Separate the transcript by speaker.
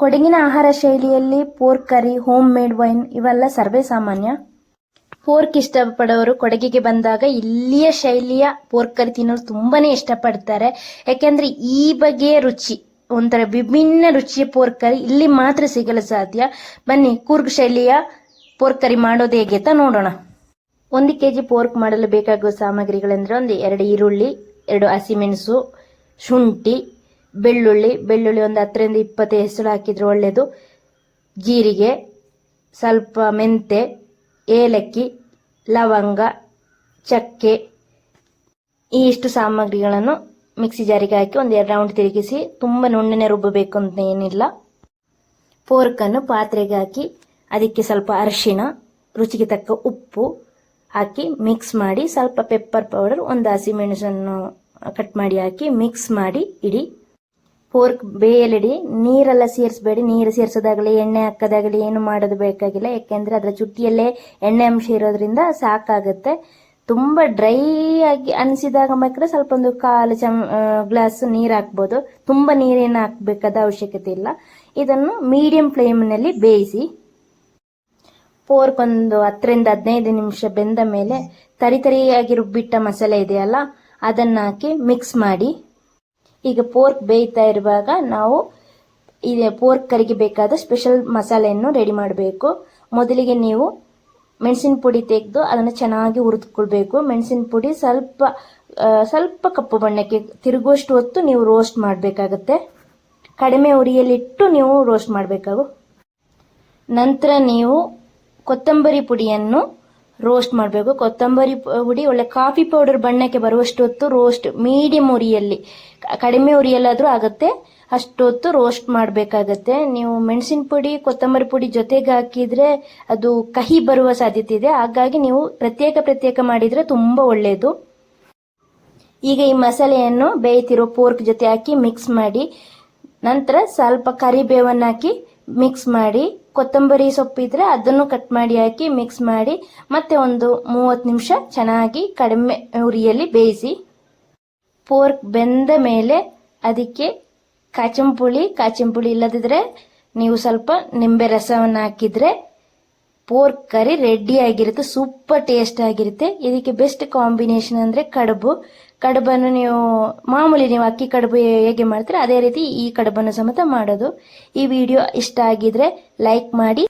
Speaker 1: ಕೊಡಗಿನ ಆಹಾರ ಶೈಲಿಯಲ್ಲಿ pork curry, homemade wine ಇವೆಲ್ಲ ಸರ್ವೇ ಸಾಮಾನ್ಯ. ಪೋರ್ಕ್ ಇಷ್ಟಪಡೋರು ಕೊಡಗಿಗೆ ಬಂದಾಗ ಇಲ್ಲಿಯ ಶೈಲಿಯ ಪೋರ್ಕ್ ಕರಿ ತಿನ್ನಲು ತುಂಬಾನೇ ಇಷ್ಟಪಡ್ತಾರೆ. ಯಾಕೆಂದ್ರೆ ಈ ಬಗೆಯ ರುಚಿ, ಒಂಥರ ವಿಭಿನ್ನ ರುಚಿಯ ಪೋರ್ಕ್ ಕರಿ ಇಲ್ಲಿ ಮಾತ್ರ ಸಿಗಲು ಸಾಧ್ಯ. ಬನ್ನಿ, ಕೂರ್ಗ್ ಶೈಲಿಯ ಪೋರ್ಕ್ ಕರಿ ಮಾಡೋದು ಹೇಗೆ ಅಂತ ನೋಡೋಣ. ಒಂದು ಕೆ ಜಿ ಪೋರ್ಕ್ ಮಾಡಲು ಬೇಕಾಗುವ ಸಾಮಗ್ರಿಗಳೆಂದ್ರೆ ಒಂದು ಎರಡು ಈರುಳ್ಳಿ, ಎರಡು ಹಸಿಮೆಣಸು ಶುಂಠಿ ಬೆಳ್ಳುಳ್ಳಿ ಬೆಳ್ಳುಳ್ಳಿ ಒಂದು ಹತ್ತರಿಂದ ಇಪ್ಪತ್ತು ಹೆಸರು ಹಾಕಿದ್ರೆ ಒಳ್ಳೆಯದು ಜೀರಿಗೆ, ಸ್ವಲ್ಪ ಮೆಂತೆ, ಏಲಕ್ಕಿ, ಲವಂಗ, ಚಕ್ಕೆ ಈ ಇಷ್ಟು ಸಾಮಗ್ರಿಗಳನ್ನು ಮಿಕ್ಸಿ ಜಾರಿಗೆ ಹಾಕಿ ಒಂದು ಎರಡು ರೌಂಡ್ ತಿರುಗಿಸಿ ತುಂಬ ನುಣ್ಣನೆ ರುಬ್ಬಬೇಕು ಅಂತ ಏನಿಲ್ಲ. ಫೋರ್ಕನ್ನು ಪಾತ್ರೆಗೆ ಹಾಕಿ ಅದಕ್ಕೆ ಸ್ವಲ್ಪ ಅರಿಶಿಣ, ರುಚಿಗೆ ತಕ್ಕ ಉಪ್ಪು ಹಾಕಿ ಮಿಕ್ಸ್ ಮಾಡಿ ಸ್ವಲ್ಪ ಪೆಪ್ಪರ್ ಪೌಡರ್, ಒಂದು ಹಸಿಮೆಣಸನ್ನು ಕಟ್ ಮಾಡಿ ಹಾಕಿ ಮಿಕ್ಸ್ ಮಾಡಿ ಇಡಿ. ಪೋರ್ಕ್ ಬೇಯಲಿಡಿ, ನೀರೆಲ್ಲ ಸೇರಿಸಬೇಡಿ. ನೀರು ಸೇರಿಸೋದಾಗಲಿ, ಎಣ್ಣೆ ಹಾಕೋದಾಗಲಿ ಏನು ಮಾಡೋದು ಬೇಕಾಗಿಲ್ಲ. ಯಾಕೆಂದರೆ ಅದರ ಚುಟ್ಟಿಯಲ್ಲೇ ಎಣ್ಣೆ ಅಂಶ ಇರೋದ್ರಿಂದ ಸಾಕಾಗುತ್ತೆ. ತುಂಬ ಡ್ರೈ ಆಗಿ ಅನಿಸಿದಾಗ ಮಾತ್ರ ಸ್ವಲ್ಪ ಒಂದು ಕಾಲು ಚಮ್ ಗ್ಲಾಸ್ ನೀರು ಹಾಕ್ಬೋದು. ತುಂಬ ನೀರೇನು ಹಾಕಬೇಕಾದ ಅವಶ್ಯಕತೆ ಇಲ್ಲ. ಇದನ್ನು ಮೀಡಿಯಂ ಫ್ಲೇಮ್ನಲ್ಲಿ ಬೇಯಿಸಿ, ಪೋರ್ಕ್ ಒಂದು ಹತ್ತರಿಂದ ಹದಿನೈದು ನಿಮಿಷ ಬೆಂದ ಮೇಲೆ ತರಿ ತರಿಯಾಗಿ ರುಬ್ಬಿಟ್ಟ ಮಸಾಲೆ ಇದೆಯಲ್ಲ ಅದನ್ನು ಹಾಕಿ ಮಿಕ್ಸ್ ಮಾಡಿ ಈಗ ಪೋರ್ಕ್ ಬೇಯ್ತಾ ಇರುವಾಗ ನಾವು ಇದೆ ಪೋರ್ಕ್ ಕರಿಗೆ ಬೇಕಾದ ಸ್ಪೆಷಲ್ ಮಸಾಲೆಯನ್ನು ರೆಡಿ ಮಾಡಬೇಕು. ಮೊದಲಿಗೆ ನೀವು ಮೆಣಸಿನ ಪುಡಿ ತೆಗೆದು ಅದನ್ನು ಚೆನ್ನಾಗಿ ಹುರಿದುಕೊಳ್ಬೇಕು. ಮೆಣಸಿನ ಪುಡಿ ಸ್ವಲ್ಪ ಸ್ವಲ್ಪ ಕಪ್ಪು ಬಣ್ಣಕ್ಕೆ ತಿರುಗುವಷ್ಟು ಹೊತ್ತು ನೀವು ರೋಸ್ಟ್ ಮಾಡಬೇಕಾಗತ್ತೆ. ಕಡಿಮೆ ಉರಿಯಲ್ಲಿಟ್ಟು ನೀವು ರೋಸ್ಟ್ ಮಾಡಬೇಕಾಗು. ನಂತರ ನೀವು ಕೊತ್ತಂಬರಿ ಪುಡಿಯನ್ನು ರೋಸ್ಟ್ ಮಾಡಬೇಕು. ಕೊತ್ತಂಬರಿ ಪುಡಿ, ಒಳ್ಳೆ ಕಾಫಿ ಪೌಡರ್ ಬಣ್ಣಕ್ಕೆ ಬರುವಷ್ಟು ಹೊತ್ತು ರೋಸ್ಟ್ ಮೀಡಿಯಂ ಉರಿಯಲ್ಲಿ ಕಡಿಮೆ ಉರಿಯಲ್ಲಾದರೂ ಆಗುತ್ತೆ. ಅಷ್ಟೊತ್ತು ರೋಸ್ಟ್ ಮಾಡಬೇಕಾಗತ್ತೆ. ನೀವು ಮೆಣಸಿನ ಪುಡಿ, ಕೊತ್ತಂಬರಿ ಪುಡಿ ಜೊತೆಗೆ ಹಾಕಿದ್ರೆ ಅದು ಕಹಿ ಬರುವ ಸಾಧ್ಯತೆ ಇದೆ. ಹಾಗಾಗಿ ನೀವು ಪ್ರತ್ಯೇಕ ಪ್ರತ್ಯೇಕ ಮಾಡಿದ್ರೆ ತುಂಬಾ ಒಳ್ಳೆಯದು ಈಗ ಈ ಮಸಾಲೆಯನ್ನು ಬೇಯ್ತಿರೋ ಪೋರ್ಕ್ ಜೊತೆ ಹಾಕಿ ಮಿಕ್ಸ್ ಮಾಡಿ, ನಂತರ ಸ್ವಲ್ಪ ಕರಿಬೇವನ್ನು ಹಾಕಿ ಮಿಕ್ಸ್ ಮಾಡಿ ಕೊತ್ತಂಬರಿ ಸೊಪ್ಪಿದ್ರೆ ಅದನ್ನು ಕಟ್ ಮಾಡಿ ಹಾಕಿ ಮಿಕ್ಸ್ ಮಾಡಿ ಮತ್ತೆ ಒಂದು ಮೂವತ್ತು ನಿಮಿಷ ಚೆನ್ನಾಗಿ ಕಡಿಮೆ ಉರಿಯಲ್ಲಿ ಬೇಯಿಸಿ. ಪೋರ್ಕ್ ಬೆಂದ ಮೇಲೆ ಅದಕ್ಕೆ ಕಾಚಂಪುಳಿ ಕಾಚಂಪುಳಿ ಇಲ್ಲದಿದ್ರೆ ನೀವು ಸ್ವಲ್ಪ ನಿಂಬೆ ರಸವನ್ನು ಹಾಕಿದ್ರೆ ಪೋರ್ಕ್ ಕರಿ ರೆಡಿ ಆಗಿರುತ್ತೆ, ಸೂಪರ್ ಟೇಸ್ಟ್ ಆಗಿರುತ್ತೆ. ಇದಕ್ಕೆ ಬೆಸ್ಟ್ ಕಾಂಬಿನೇಷನ್ ಅಂದ್ರೆ ಕಡುಬು. ಕಡುಬನ್ನು ನೀವು, ಮಾಮೂಲಿ ನೀವು ಅಕ್ಕಿ ಕಡುಬು ಹೇಗೆ ಮಾಡ್ತೀರಾ, ಅದೇ ರೀತಿ ಈ ಕಡುಬನ್ನು ಸಮೇತ ಮಾಡೋದು. ಈ ವಿಡಿಯೋ ಇಷ್ಟ ಆಗಿದ್ರೆ ಲೈಕ್ ಮಾಡಿ.